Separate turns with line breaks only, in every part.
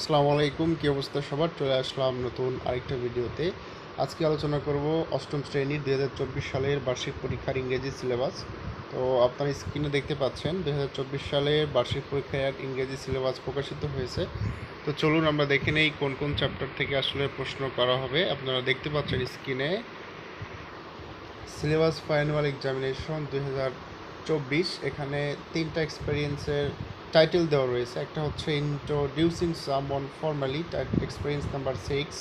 আসসালামু আলাইকুম, কী অবস্থা সবার? চলে আসলাম নতুন আরেকটা ভিডিওতে। আজকে আলোচনা করব অষ্টম শ্রেণির দুই হাজার চব্বিশ সালের বার্ষিক পরীক্ষার ইংরেজি সিলেবাস। তো আপনারা স্ক্রিনে দেখতে পাচ্ছেন, দুই হাজার চব্বিশ সালের বার্ষিক পরীক্ষার ইংরেজি সিলেবাস প্রকাশিত হয়েছে। তো চলুন আমরা দেখে নেই কোন কোন চ্যাপ্টার থেকে আসলে প্রশ্ন করা হবে। আপনারা দেখতে পাচ্ছেন স্ক্রিনে সিলেবাস ফাইনাল এক্সামিনেশন দুই হাজার চব্বিশ। এখানে তিনটা এক্সপিরিয়েন্সের টাইটেল দেওয়া রয়েছে। একটা হচ্ছে introducing someone formally experience number six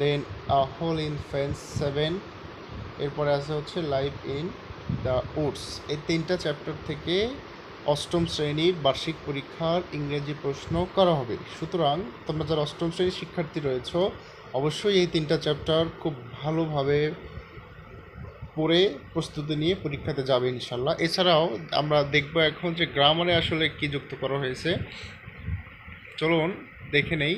then a hole in fence seven এরপরে আছে হচ্ছে লাইফ ইন দ্য উডস এই তিনটা চ্যাপ্টার থেকে অষ্টম শ্রেণির বার্ষিক পরীক্ষার ইংরেজি প্রশ্ন করা হবে। সুতরাং তোমরা যারা অষ্টম শ্রেণির শিক্ষার্থী রয়েছো, অবশ্যই এই তিনটা চ্যাপ্টার খুব ভালোভাবে পড়ে প্রস্তুতি নিয়ে পরীক্ষাতে যাবে ইনশাল্লাহ। এছাড়াও আমরা দেখব এখন যে গ্রামারে আসলে কি যুক্ত করা হয়েছে। চলুন দেখে নেই।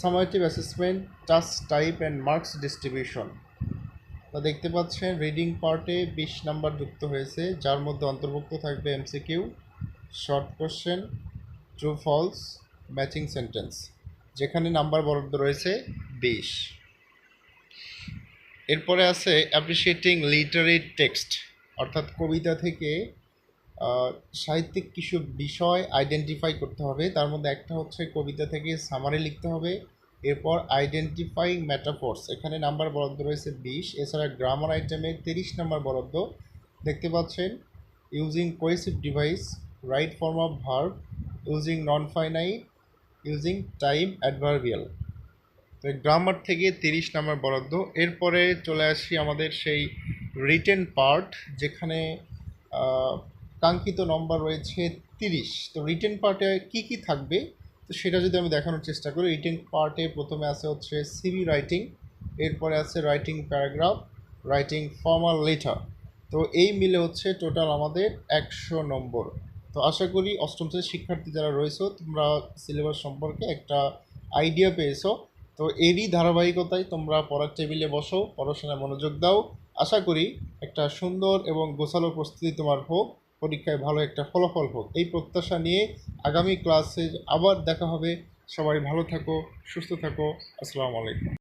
Summative assessment task type and marks distribution তা দেখতে পাচ্ছেন রিডিং পার্টে বিশ নাম্বার যুক্ত হয়েছে, যার মধ্যে অন্তর্ভুক্ত থাকবে MCQ short question true false matching sentence যেখানে নাম্বার বরাদ্দ রয়েছে বিশ। এরপরে আছে অ্যাপ্রিসিয়েটিং লিটারি টেক্সট অর্থাৎ কবিতা থেকে সাহিত্যিক কিছু বিষয় আইডেন্টিফাই করতে হবে। তার মধ্যে একটা হচ্ছে কবিতা থেকে সামারি লিখতে হবে, এরপর আইডেন্টিফাইং ম্যাটাফোর্স এখানে নাম্বার বরাদ্দ রয়েছে বিশ, এছাড়া গ্রামার আইটেমে তিরিশ নাম্বার বরাদ্দ। দেখতে পাচ্ছেন using cohesive device right form of verb using non finite using time adverbial তো গ্রামার থেকে তিরিশ নাম্বার বরাদ্দ। এরপরে চলে আসি আমাদের সেই রিটেন পার্ট যেখানে কাঙ্ক্ষিত নম্বর রয়েছে তিরিশ। তো রিটেন পার্টে কি কি থাকবে? তো সেটা যদি আমি দেখানোর চেষ্টা করি রিটেন পার্টে প্রথমে আছে হচ্ছে সিভি রাইটিং এরপরে আছে writing paragraph writing formal letter তো এই মিলে হচ্ছে টোটাল আমাদের একশো নম্বর। তো আশা করি অষ্টম শ্রেণির শিক্ষার্থী যারা রয়েছে, তোমরা সিলেবাস সম্পর্কে একটা আইডিয়া পেয়েছ। তো এরই ধারাবাহিকতায় তোমরা পড়ার টেবিলে বসো, পড়াশোনায় মনোযোগ দাও। আশা করি একটা সুন্দর এবং গোছালো প্রস্তুতি তোমার হোক, পরীক্ষায় ভালো একটা ফলাফল হোক। এই প্রত্যাশা নিয়ে আগামী ক্লাসে আবার দেখা হবে। সবাই ভালো থাকো, সুস্থ থাকো। আসসালামু আলাইকুম।